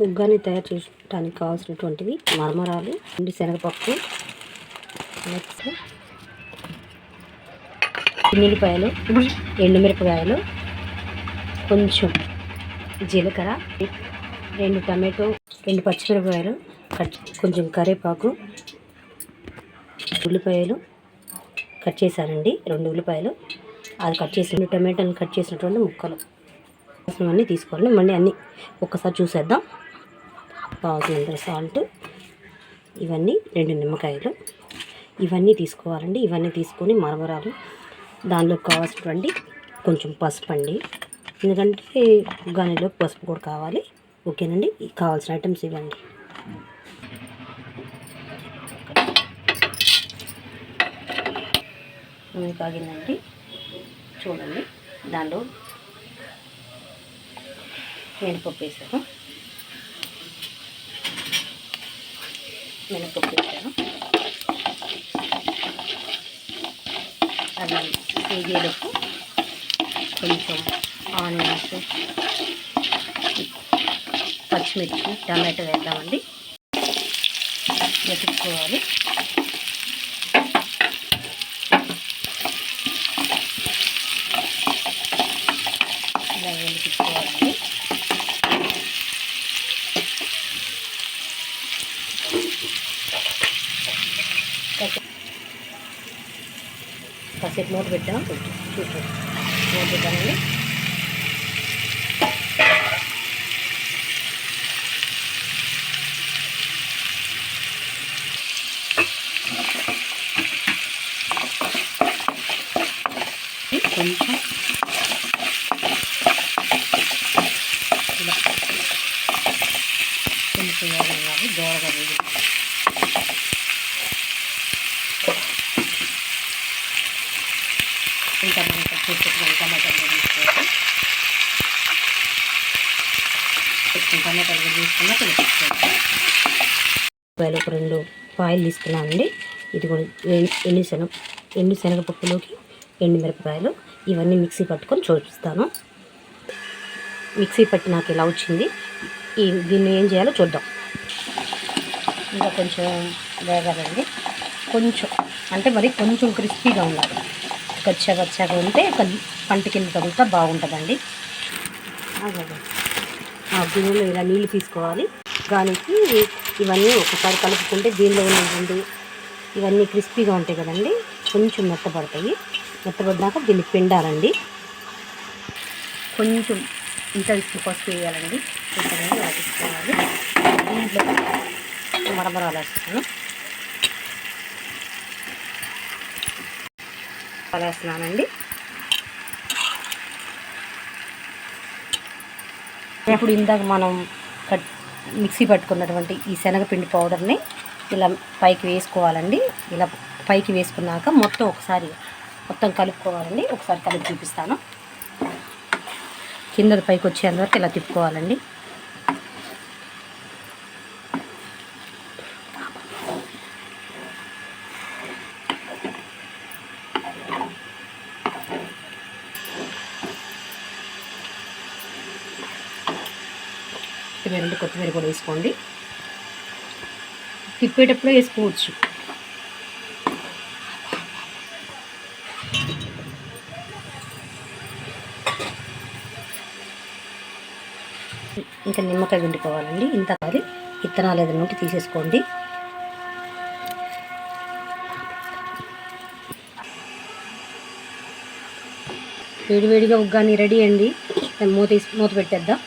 ముగ్గాన్ని తయారు చేసుకోవడానికి కావాల్సినటువంటివి మరమరాలు ఎండి శనగపప్పు నెక్స్ట్ ఉల్లిపాయలు ఎండుమిరపకాయలు కొంచెం జీలకర్ర రెండు టమాటో రెండు పచ్చిమిరపకాయలు కట్ కొంచెం కరివేపాకు ఉల్లిపాయలు కట్ చేశానండి రెండు ఉల్లిపాయలు. అది కట్ చేసి రెండు టమాటాలు కట్ చేసినటువంటి ముక్కలు. అన్నీ తీసుకోండి. మళ్ళీ అన్నీ ఒక్కసారి చూసేద్దాం. కావాల్సినంత సాల్ట్. ఇవన్నీ రెండు నిమ్మకాయలు. ఇవన్నీ తీసుకోవాలండి. ఇవన్నీ తీసుకొని మరమరాలు. దానిలో కావాల్సినటువంటి కొంచెం పసుపు అండి. ఎందుకంటే ఉగ్గానిలో పసుపు కూడా కావాలి. ఓకేనండి? కావాల్సిన ఐటమ్స్ ఇవ్వండి. నూనె కాగిందండి. చూడండి. దానిలో మినపప్పు వేసాము మినపప్పు వేసాను అది వేగేలోపు కొంచెం ఆనియన్స్ పచ్చిమిర్చి టమాటో వేద్దామండి. వెతుక్కోవాలి ఇలా వెలిపించుకోవాలండి కాసేపు నోట్ పెట్టాం చూసాం మూత పెట్టామండి కొంచెం ఇలా. కొంచెం దోరగా ఇంకా మనం కట్ చేసుకున్న టమాటాలు తీసుకోవాలి. టమాటాలు తీసుకున్నా తినిపించుకోవాలి రూపాయలు ఒక రెండు పాయలు తీసుకున్నామండి ఇది కూడా ఎండు శనగ ఎండు శనగపప్పులోకి ఎండు మిరపకాయలు ఇవన్నీ మిక్సీ పట్టుకొని చూపిస్తాను. మిక్సీ పట్టి నాకు ఇలా వచ్చింది ఈ దీన్ని ఏం చేయాలో చూద్దాం. ఇంకా కొంచెం వేగాలండి. కొంచెం అంటే మరి కొంచెం క్రిస్పీగా ఉండాలి. కచ్చా కచ్చాగా ఉంటే పంట కింద తగులుతా బాగుంటుందండి. ఆ గిన్నెలో ఇలా నీళ్ళు తీసుకోవాలి. దానికి ఇవన్నీ ఒకసారి కలుపుకుంటే దీనిలో ఉన్నటువంటి ఇవన్నీ క్రిస్పీగా ఉంటాయి కదండి. కొంచెం మెత్తపడతాయి మెత్తపడినాక దీన్ని పిండాలండి. కొంచెం ఇంత ఇసుక పసుపు వేయాలండి. కొంచెం దీంట్లో మరమరాలు వేస్తాను. వేస్తున్నానండి ఇప్పుడు ఇందాక మనం కట్ మిక్సీ పట్టుకున్నటువంటి ఈ శనగపిండి పౌడర్ని ఇలా పైకి వేసుకోవాలండి. ఇలా పైకి వేసుకున్నాక మొత్తం ఒకసారి మొత్తం కలుపుకోవాలండి. ఒకసారి కలిపి చూపిస్తాను. కింద పైకి వచ్చేంత వరకు ఇలా తిప్పుకోవాలండి. కొత్తిమీర ఉంటే కొత్తిమీర కూడా వేసుకోండి. తిప్పేటప్పుడే వేసుకోవచ్చు. ఇంకా నిమ్మకాయ పిండుకోవాలండి. ఇంత కాదు విత్తనాలు ఏదైనా ఉంటే తీసేసుకోండి. వేడివేడిగా ఉగ్గాని రెడీ అండి మూత వేసి- మూత పెట్టేద్దాం.